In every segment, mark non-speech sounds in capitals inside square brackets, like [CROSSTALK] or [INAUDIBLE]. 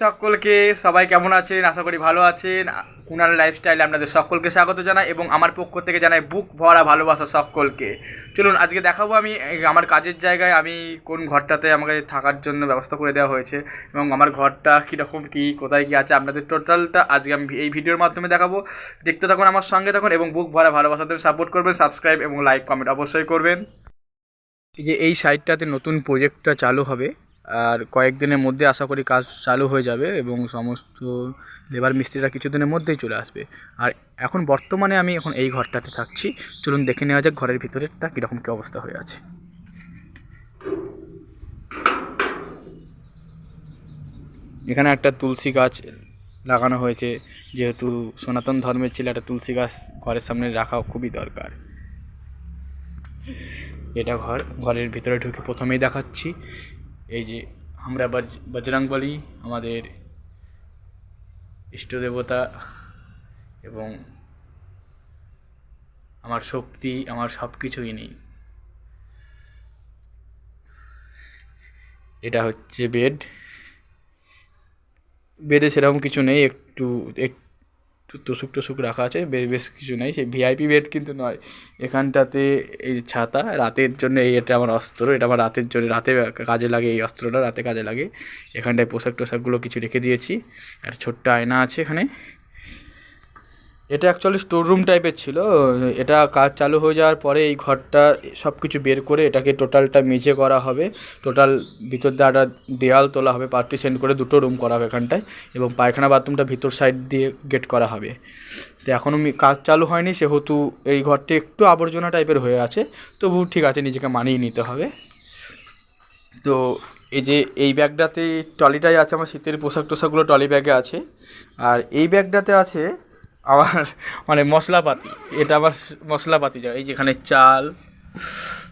সকলকে। সবাই কেমন আছেন? আশা করি ভালো আছেন। কুনাল লাইফস্টাইলে আপনাদের সকলকে স্বাগত জানাই এবং আমার পক্ষ থেকে জানাই বুক ভরা ভালোবাসা সকলকে। চলুন, আজকে দেখাবো আমি আমার কাজের জায়গায় আমি কোন ঘরটাতে আমাকে থাকার জন্য ব্যবস্থা করে দেওয়া হয়েছে এবং আমার ঘরটা কীরকম, কী, কোথায়, কী আছে আপনাদের টোটালটা আজকে আমি এই ভিডিওর মাধ্যমে দেখাবো। দেখতে থাকুন আমার সঙ্গে থাকুন এবং বুক ভরা ভালোবাসাতে সাপোর্ট করবেন, সাবস্ক্রাইব এবং লাইক কমেন্ট অবশ্যই করবেন। যে এই সাইটটাতে নতুন প্রজেক্টটা চালু হবে আর কয়েকদিনের মধ্যে আশা করি কাজ চালু হয়ে যাবে এবং সমস্ত লেবার মিস্ত্রিরা কিছুদিনের মধ্যেই চলে আসবে। আর এখন বর্তমানে আমি এখন এই ঘরটাতে থাকছি। চলুন দেখে নেওয়া যাক ঘরের ভিতরেরটা কীরকম কী অবস্থা হয়ে আছে। এখানে একটা তুলসী গাছ লাগানো হয়েছে। যেহেতু সনাতন ধর্মের ছিল, একটা তুলসী গাছ ঘরের সামনে রাখা খুবই দরকার। এটা ঘর, ঘরের ভিতরে ঢুকে প্রথমেই দেখাচ্ছি। এই যে আমরা বজ- বজরং বলি, আমাদের ইষ্ট দেবতা এবং আমার শক্তি, আমার সব কিছুই নেই। এটা হচ্ছে বেড বেডে সেরকম কিছু নেই একটু একটু টুসুক রাখা আছে বেশ বেশ কিছু নেই, সেই ভিআইপি বেড কিন্তু নয়। এখানটাতে এই ছাতা, রাতের জন্য এই এটা আমার অস্ত্র, এটা আমার রাতের জন্য, রাতে কাজে লাগে এই অস্ত্রটা, রাতে কাজে লাগে। এখানটায় পোশাক টোশাকগুলো কিছু রেখে দিয়েছি আর ছোট্ট আয়না আছে এখানে। এটা অ্যাকচুয়ালি স্টোর রুম টাইপের ছিল। এটা কাজ চালু হয়ে যাওয়ার পরে এই ঘরটা সব কিছু বের করে এটাকে টোটালটা মেঝে করা হবে। টোটাল ভিতর দিয়ে একটা দেয়াল তোলা হবে পার্টিশন করে দুটো রুম করা হবে এখানটায় এবং পায়খানা বাথরুমটা ভিতর সাইড দিয়ে গেট করা হবে। তো এখনও কাজ চালু হয়নি, সেহেতু এই ঘরটি একটু আবর্জনা টাইপের হয়ে আছে। তবু ঠিক আছে, নিজেকে মানিয়ে নিতে হবে। তো এই যে এই ব্যাগটাতে ট্রলিটাই আছে, আমার শীতের পোশাক টোশাকগুলো ট্রলি ব্যাগে আছে। আর এই ব্যাগটাতে আছে আমার মানে মশলাপাতি, এটা আমার মশলাপাতি যা এই যেখানে চাল,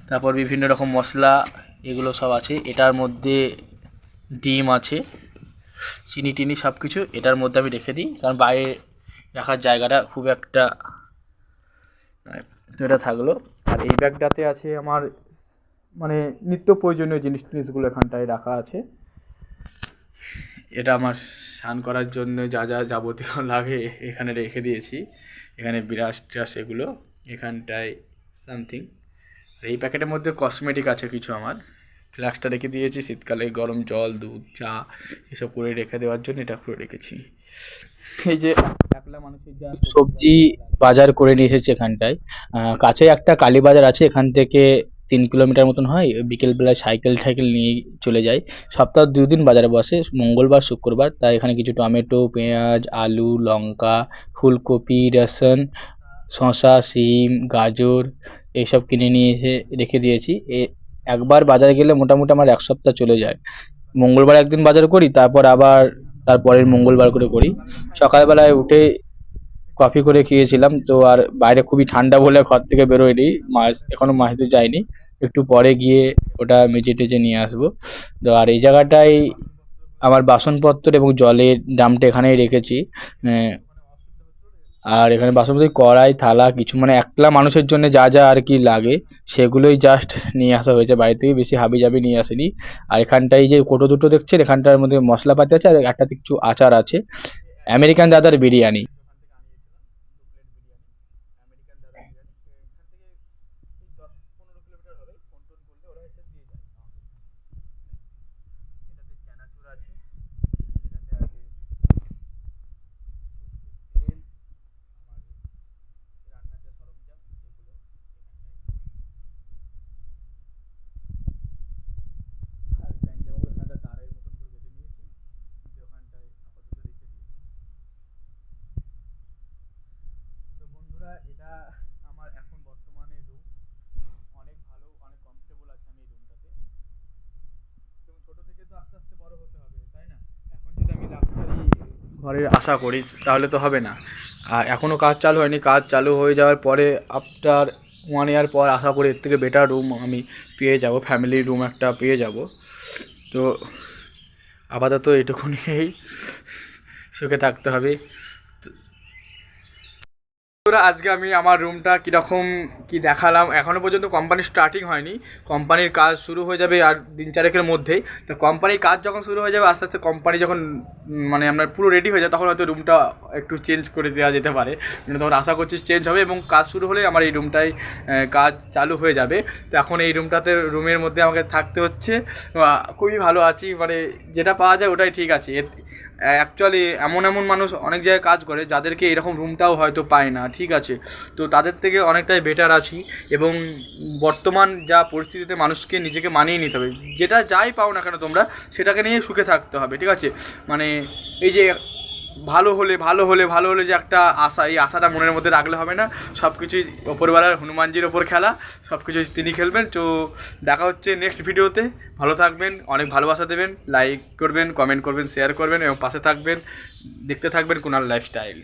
তারপর বিভিন্ন রকম মশলা, এগুলো সব আছে। এটার মধ্যে ডিম আছে, চিনি টিনি সব কিছু এটার মধ্যে আমি রেখে দিই, কারণ বাইরে রাখার জায়গাটা খুব একটা তো এটা থাকল। আর এই ব্যাগটাতে আছে আমার মানে নিত্য প্রয়োজনীয় জিনিস টিনিসগুলো এখানটায় রাখা আছে। এটা আমার স্নান করার জন্য যা যা যাবতীয় [LAUGHS] লাগে এখানে রেখে দিয়েছি। এখানে বিরাস টিরাস এগুলো, এখানটায় সামথিং আর এই প্যাকেটের মধ্যে কসমেটিক আছে কিছু আমার। ফ্ল্যাক্সটা রেখে দিয়েছি, শীতকালে গরম জল, দুধ, চা, এসব করে রেখে দেওয়ার জন্য এটা করে রেখেছি। এই যে একলা মানুষের যা সবজি বাজার করে নিয়ে এসেছি এখানটায়। কাছে একটা কালী বাজার আছে, এখান থেকে তিন কিলোমিটার মতন হয় বিকেলবেলায় সাইকেল টাইকেল নিয়ে চলে যাই সপ্তাহ দুদিন বাজারে বসে, মঙ্গলবার, শুক্রবার। তাই এখানে কিছু টমেটো, পেঁয়াজ, আলু, লঙ্কা, ফুলকপি, রসুন, শসা, শিম, গাজর এইসব কিনে নিয়ে এসে রেখে দিয়েছি। একবার বাজারে গেলে মোটামুটি আমার এক সপ্তাহ চলে যায়। মঙ্গলবার একদিন বাজার করি, তারপর আবার তারপরের মঙ্গলবার করে করি। সকালবেলায় উঠে কফি করে খেয়েছিলাম, তো আর বাইরে খুবই ঠান্ডা বলে ঘর থেকে বেরোয়নি, মাছ এখনও মাছতে যাইনি। একটু পরে গিয়ে ওটা মেজে টেজে নিয়ে আসব। তো আর এই জায়গাটায় আমার বাসনপত্র এবং জলের ড্রামটা এখানেই রেখেছি। আর এখানে বাসনপত্র, কড়াই, থালা, কিছু মানে একলা মানুষের জন্য যা যা আর কি লাগে, সেগুলোই জাস্ট নিয়ে আসা হয়েছে। বাড়ি থেকে বেশি হাবি জাবি নিয়ে আসেনি। আর এখানটায় যে কোটো দুটো দেখছেন, এখানটার মধ্যে মশলাপাতি আছে, আর একটাতে কিছু আচার আছে। আমেরিকান দাদার বিরিয়ানি তো বন্ধুরা এটা আমার এখন বর্তমানে রুম অনেক ভালো অনেক কমফোর্টেবল আছে আমি এই রুমটাতে এবং ছোট থেকে তো আস্তে আস্তে বড় হতে হবে তাই না এখন যদি আমি লাক্সারি ঘরের আশা করি, তাহলে তো হবে না। আর এখনও কাজ চালু হয়নি, কাজ চালু হয়ে যাওয়ার পরে আফটার ওয়ান ইয়ার পর আশা করি এর থেকে বেটার রুম আমি পেয়ে যাব ফ্যামিলি রুম একটা পেয়ে যাব। তো আপাতত এটুকুনিই, সুখে থাকতে হবে। আজকে আমি আমার রুমটা কীরকম কি দেখালাম? এখনও পর্যন্ত কোম্পানি স্টার্টিং হয়নি। কোম্পানির কাজ শুরু হয়ে যাবে আর দিন চারেকের মধ্যেই। তো কোম্পানির কাজ যখন শুরু হয়ে যাবে, আস্তে আস্তে কোম্পানি যখন মানে আমরা পুরো রেডি হয়ে যায় তখন হয়তো রুমটা একটু চেঞ্জ করে দেওয়া যেতে পারে। মানে তখন আশা করছি চেঞ্জ হবে এবং কাজ শুরু হলে আমার এই রুমটাই কাজ চালু হয়ে যাবে। তো এখন এই রুমটাতে রুমের মধ্যে আমাকে থাকতে হচ্ছে। খুবই ভালো আছি। মানে যেটা পাওয়া যায় ওটাই ঠিক আছে। অ্যাকচুয়ালি এমন এমন মানুষ অনেক জায়গায় কাজ করে যাদেরকে এরকম রুমটাও হয়তো পায় না, ঠিক আছে? তো তাদের থেকে অনেকটাই বেটার আছি এবং বর্তমান যা পরিস্থিতিতে মানুষকে নিজেকে মানিয়ে নিতে হবে। যেটা যাই পাও না কেন তোমরা, সেটাকে নিয়ে সুখে থাকতে হবে, ঠিক আছে? মানে এই যে ভালো হলে ভালো হলে ভালো হলে যে একটা আশা, এই আশাটা মনের মধ্যে রাখলে হবে না। সব কিছুই ওপরবেলার হনুমানজির ওপর খেলা সব কিছুই তিনি খেলবেন। তো দেখা হচ্ছে নেক্সট ভিডিওতে। ভালো থাকবেন, অনেক ভালোবাসা দেবেন লাইক করবেন কমেন্ট করবেন শেয়ার করবেন, এবং পাশে থাকবেন, দেখতে থাকবেন কুনাল লাইফস্টাইল